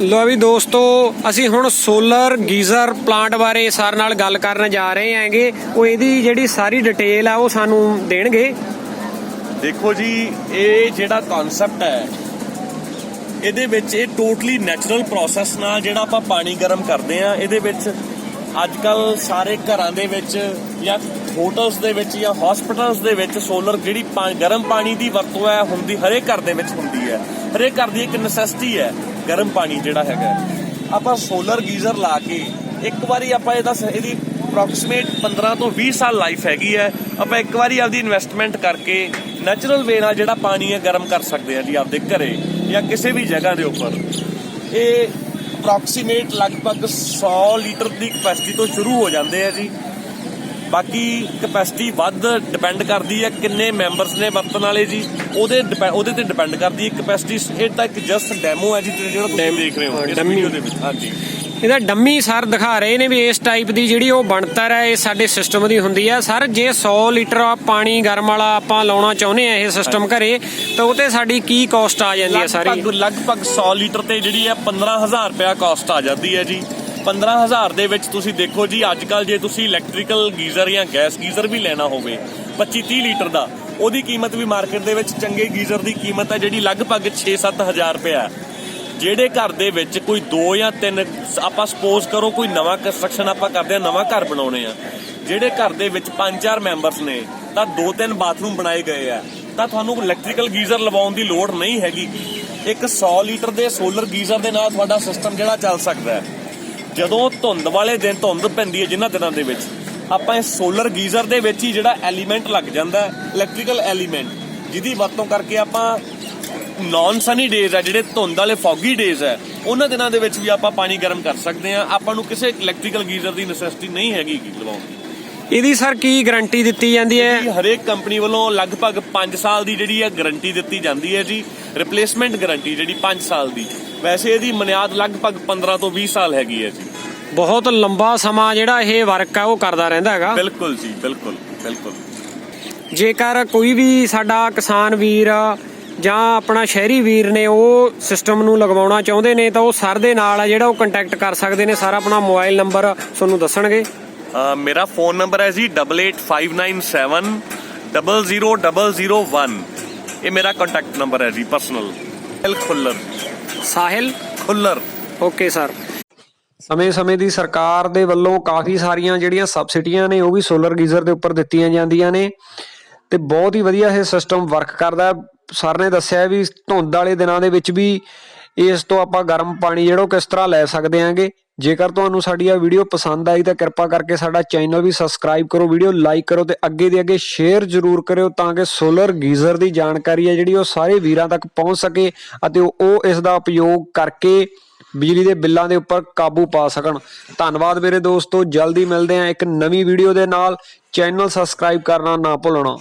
ਲੋ ਵੀ ਦੋਸਤੋ, ਅਸੀਂ ਹੁਣ ਸੋਲਰ ਗੀਜ਼ਰ ਪਲਾਂਟ ਬਾਰੇ ਸਰ ਨਾਲ ਗੱਲ ਕਰਨ ਜਾ ਰਹੇ ਹਾਂਗੇ। ਉਹ ਇਹਦੀ ਜਿਹੜੀ ਸਾਰੀ ਡਿਟੇਲ ਆ, ਉਹ ਸਾਨੂੰ ਦੇਣਗੇ। ਦੇਖੋ ਜੀ, ਇਹ ਜਿਹੜਾ ਕਨਸੈਪਟ ਹੈ, ਇਹਦੇ ਵਿੱਚ ਇਹ ਟੋਟਲੀ ਨੈਚੁਰਲ ਪ੍ਰੋਸੈਸ ਨਾਲ ਜਿਹੜਾ ਆਪਾਂ ਪਾਣੀ ਗਰਮ ਕਰਦੇ ਆ ਇਹਦੇ ਵਿੱਚ ਅੱਜ ਕੱਲ ਸਾਰੇ ਘਰਾਂ ਦੇ ਵਿੱਚ ਜਾਂ ਹੋਟਲਸ ਦੇ ਵਿੱਚ ਜਾਂ ਹਸਪੀਟਲਸ ਦੇ ਵਿੱਚ ਸੋਲਰ ਜਿਹੜੀ ਪਾ- ਗਰਮ ਪਾਣੀ ਦੀ ਵਰਤੋਂ ਹੈ, ਹੁੰਦੀ ਹਰੇਕ ਘਰ ਦੇ ਵਿੱਚ ਹੁੰਦੀ ਹੈ। ਹਰੇਕ ਘਰ ਦੀ ਇੱਕ ਨੈਸੈਸਿਟੀ ਹੈ। ਗਰਮ ਪਾਣੀ ਜਿਹੜਾ ਹੈਗਾ। ਆਪਾਂ ਸੋਲਰ ਗੀਜ਼ਰ ਲਾ ਕੇ ਇੱਕ ਵਾਰੀ ਆਪਾਂ ਇਹਦਾ ਸ- ਇਹਦੀ ਅਪਰੋਕਸੀਮੇਟ 15 ਤੋਂ 20 ਸਾਲ ਲਾਈਫ ਹੈਗੀ ਹੈ। ਆਪਾਂ ਇੱਕ ਵਾਰੀ ਆਪਦੀ ਇਨਵੈਸਟਮੈਂਟ ਕਰਕੇ ਨੈਚੁਰਲ ਵੇ ਨਾਲ ਜਿਹੜਾ ਪਾਣੀ ਹੈ ਗਰਮ ਕਰ ਸਕਦੇ ਆ ਜੀ ਆਪਦੇ ਘਰੇ ਜਾਂ ਕਿਸੇ ਵੀ ਜਗ੍ਹਾ ਦੇ ਉੱਪਰ। ਇਹ ਅਪਰੋਕਸੀਮੇਟ ਲਗਭਗ 100 ਲੀਟਰ ਦੀ ਕਪੈਸਿਟੀ ਤੋਂ ਸ਼ੁਰੂ ਹੋ ਜਾਂਦੇ ਆ ਜੀ। ਬਾਕੀ ਕਪੈਸਿਟੀ ਵੱਧ ਡਿਪੈਂਡ ਕਰਦੀ ਹੈ ਕਿੰਨੇ ਮੈਂਬਰਸ ਨੇ ਵਰਤਣ ਵਾਲੇ ਜੀ। ਉਹਦੇ ਡਿਪੈ- ਉਹਦੇ ਤੇ ਡਿਪੈਂਡ ਕਰਦੀ ਹੈ ਕਪੈਸਿਟੀ ਇਹ ਤਾਂ ਇੱਕ ਜਸਟ ਡੈਮੋ ਹੈ ਜੀ ਜਿਹੜਾ ਤੁਸੀਂ ਦੇਖ ਰਹੇ ਹੋ ਇਸ। ਵੀਡੀਓ ਦੇ ਵਿੱਚ। ਹਾਂਜੀ। ਇਹਦਾ ਡੰਮੀ ਸਰ ਦਿਖਾ ਰਹੇ ਨੇ ਵੀ ਇਸ ਟਾਈਪ ਦੀ ਜਿਹੜੀ ਉਹ ਬਣਤਰ ਹੈ ਇਹ ਸਾਡੇ ਸਿਸਟਮ ਦੀ ਹੁੰਦੀ ਹੈ। ਸਰ ਜੇ 100 ਲੀਟਰ ਪਾਣੀ ਗਰਮ ਵਾਲਾ ਆਪਾਂ ਲਾਉਣਾ ਚਾਹੁੰਦੇ ਆ ਇਹ ਸਿਸਟਮ ਘਰੇ ਤਾਂ ਉਹ ਤੇ ਸਾਡੀ ਕੀ ਕਾਸਟ ਆ ਜਾਂਦੀ ਹੈ ਸਾਰੀ? ਲਗਭਗ ਲਗਭਗ 100 ਲੀਟਰ ਤੇ ਜਿਹੜੀ ਹੈ 15000 ਰੁਪਿਆ ਕਾਸਟ ਆ ਜਾਂਦੀ ਹੈ ਜੀ। 15000 ਦੇ ਵਿੱਚ ਤੁਸੀਂ ਦੇਖੋ ਜੀ ਅੱਜ ਕੱਲ ਜੇ ਤੁਸੀਂ ਇਲੈਕਟ੍ਰੀਕਲ ਗੀਜ਼ਰ ਜਾਂ ਗੈਸ ਗੀਜ਼ਰ ਵੀ ਲੈਣਾ ਹੋਵੇ 25 30 ਲੀਟਰ ਦਾ, ਉਹਦੀ ਕੀਮਤ ਵੀ ਮਾਰਕੀਟ ਦੇ ਵਿੱਚ ਚੰਗੇ ਗੀਜ਼ਰ ਦੀ ਕੀਮਤ ਹੈ, ਜਿਹੜੀ ਲਗਭਗ 6-7000 ਰੁਪਿਆ ਹੈ। ਜਿਹੜੇ ਘਰ ਦੇ ਵਿੱਚ ਕੋਈ 2 ਜਾਂ 3 ਆਪਾਂ ਸਪੋਜ਼ ਕਰੋ ਕੋਈ ਨਵਾਂ ਕੰਸਟਰਕਸ਼ਨ ਆਪਾਂ ਕਰਦੇ ਆ ਨਵਾਂ ਘਰ ਬਣਾਉਣੇ ਆ। ਜਿਹੜੇ ਘਰ ਦੇ ਵਿੱਚ 5-4 ਮੈਂਬਰਸ ਨੇ, ਤਾਂ 2-3 ਬਾਥਰੂਮ ਬਣਾਏ ਗਏ ਆ। ਤਾਂ ਤੁਹਾਨੂੰ ਇਲੈਕਟ੍ਰੀਕਲ ਗੀਜ਼ਰ ਲਵਾਉਣ ਦੀ ਲੋੜ ਨਹੀਂ ਹੈਗੀ। ਇੱਕ 100 ਲੀਟਰ ਦੇ ਸੋਲਰ ਗੀਜ਼ਰ ਦੇ ਨਾਲ ਤੁਹਾਡਾ ਸਿਸਟਮ ਜਿਹੜਾ ਚੱਲ ਸਕਦਾ ਹੈ। ਜਦੋਂ ਧੁੰਦ ਵਾਲੇ ਦਿਨ ਧੁੰਦ ਪੈਂਦੀ ਹੈ ਜਿਨ੍ਹਾਂ ਦਿਨਾਂ ਦੇ ਵਿੱਚ ਆਪਾਂ ਇਸ ਸੋਲਰ ਗੀਜ਼ਰ ਦੇ ਵਿੱਚ ਹੀ ਜਿਹੜਾ ਐਲੀਮੈਂਟ ਲੱਗ ਜਾਂਦਾ ਹੈ ਇਲੈਕਟ੍ਰੀਕਲ ਐਲੀਮੈਂਟ ਜਿਹਦੀ ਵਰਤੋਂ ਕਰਕੇ ਆਪਾਂ ਨਾਨ ਸਨੀ ਡੇਜ਼ ਆ ਜਿਹੜੇ ਧੁੰਦ ਵਾਲੇ ਫੌਗੀ ਡੇਜ਼ ਆ ਉਹਨਾਂ ਦਿਨਾਂ ਦੇ ਵਿੱਚ ਵੀ ਆਪਾਂ ਪਾਣੀ ਗਰਮ ਕਰ ਸਕਦੇ ਆ ਆਪਾਂ ਨੂੰ ਕਿਸੇ ਇਲੈਕਟ੍ਰੀਕਲ ਗੀਜ਼ਰ ਦੀ ਨੈਸੈਸਿਟੀ ਨਹੀਂ ਹੈਗੀ ਲਵਾਉਣ ਦੀ। ਇਹਦੀ ਸਰ ਕੀ ਗਾਰੰਟੀ ਦਿੱਤੀ ਜਾਂਦੀ ਹੈ? ਹਰੇਕ ਕੰਪਨੀ ਵੱਲੋਂ ਲਗਭਗ 5 ਸਾਲ ਦੀ ਜਿਹੜੀ ਹੈ ਗਾਰੰਟੀ ਦਿੱਤੀ ਜਾਂਦੀ ਹੈ ਜੀ। ਰਿਪਲੇਸਮੈਂਟ ਗਾਰੰਟੀ ਜਿਹੜੀ 5 ਸਾਲ ਦੀ। ਵੈਸੇ ਇਹਦੀ ਮਨਿਆਦ ਲਗਭਗ 15 ਤੋਂ 20 ਸਾਲ ਹੈਗੀ ਹੈ ਜੀ। ਬਹੁਤ ਲੰਬਾ ਸਮਾਂ ਜਿਹੜਾ ਇਹ ਵਰਕ ਆ ਉਹ ਕਰਦਾ ਰਹਿੰਦਾ ਹੈਗਾ। ਬਿਲਕੁਲ ਜੀ ਬਿਲਕੁਲ ਬਿਲਕੁਲ। ਜੇਕਰ ਕੋਈ ਵੀ ਸਾਡਾ ਕਿਸਾਨ ਵੀਰ ਜਾਂ ਆਪਣਾ ਸ਼ਹਿਰੀ ਵੀਰ ਨੇ ਉਹ ਸਿਸਟਮ ਨੂੰ ਲਗਵਾਉਣਾ ਚਾਹੁੰਦੇ ਨੇ ਤਾਂ ਉਹ ਸਰ ਦੇ ਨਾਲ ਆ ਜਿਹੜਾ ਉਹ ਕੰਟੈਕਟ ਕਰ ਸਕਦੇ ਨੇ। ਸਰ ਆਪਣਾ ਮੋਬਾਈਲ ਨੰਬਰ ਤੁਹਾਨੂੰ ਦੱਸਣਗੇ? ਮੇਰਾ ਫੋਨ ਨੰਬਰ ਹੈ ਜੀ 88597 00001 ਇਹ ਮੇਰਾ ਕੰਟੈਕਟ ਨੰਬਰ ਹੈ ਜੀ personal L Khullar. Sahil Khullar okay sir ਸਮੇਂ-ਸਮੇਂ ਦੀ ਸਰਕਾਰ ਦੇ ਵੱਲੋਂ ਕਾਫੀ ਸਾਰੀਆਂ ਜਿਹੜੀਆਂ ਸਬਸਿਡੀਆਂ ਨੇ, ਉਹ ਵੀ ਸੋਲਰ ਗੀਜ਼ਰ ਦੇ ਉੱਪਰ ਦਿੱਤੀਆਂ ਜਾਂਦੀਆਂ ਨੇ ਤੇ ਬਹੁਤ ਹੀ ਵਧੀਆ ਇਹ ਸਿਸਟਮ ਵਰਕ ਕਰਦਾ ਸਰ ਨੇ ਦੱਸਿਆ ਵੀ ਧੁੰਦ ਵਾਲੇ ਦਿਨਾਂ ਦੇ ਵਿੱਚ ਵੀ ਇਸ ਤੋਂ ਆਪਾਂ ਗਰਮ ਪਾਣੀ ਜਿਹੜਾ ਉਹ ਕਿਸ ਤਰ੍ਹਾਂ ਲੈ ਸਕਦੇ ਆਂਗੇ ਜੇਕਰ ਤੁਹਾਨੂੰ ਸਾਡੀ ਇਹ ਵੀਡੀਓ ਪਸੰਦ ਆਈ ਤਾਂ ਕਿਰਪਾ ਕਰਕੇ ਸਾਡਾ ਚੈਨਲ ਵੀ ਸਬਸਕ੍ਰਾਈਬ ਕਰੋ ਵੀਡੀਓ ਲਾਈਕ ਕਰੋ ਤੇ ਅੱਗੇ ਦੇ ਅੱਗੇ ਸ਼ੇਅਰ ਜ਼ਰੂਰ ਕਰਿਓ ਤਾਂ ਕਿ ਸੋਲਰ ਗੀਜ਼ਰ ਦੀ ਜਾਣਕਾਰੀ ਹੈ ਜਿਹੜੀ ਉਹ ਸਾਰੇ ਵੀਰਾਂ ਤੱਕ ਪਹੁੰਚ ਸਕੇ ਅਤੇ ਉਹ ਇਸ ਦਾ ਉਪਯੋਗ ਕਰਕੇ ਬਿਜਲੀ ਦੇ ਬਿੱਲਾਂ ਦੇ ਉੱਪਰ ਕਾਬੂ ਪਾ ਸਕਣ। ਧੰਨਵਾਦ ਮੇਰੇ ਦੋਸਤੋ, ਜਲਦੀ ਮਿਲਦੇ ਹਾਂ ਇੱਕ ਨਵੀਂ ਵੀਡੀਓ ਦੇ ਨਾਲ। ਚੈਨਲ ਸਬਸਕ੍ਰਾਈਬ ਕਰਨਾ ਨਾ ਭੁੱਲਣਾ।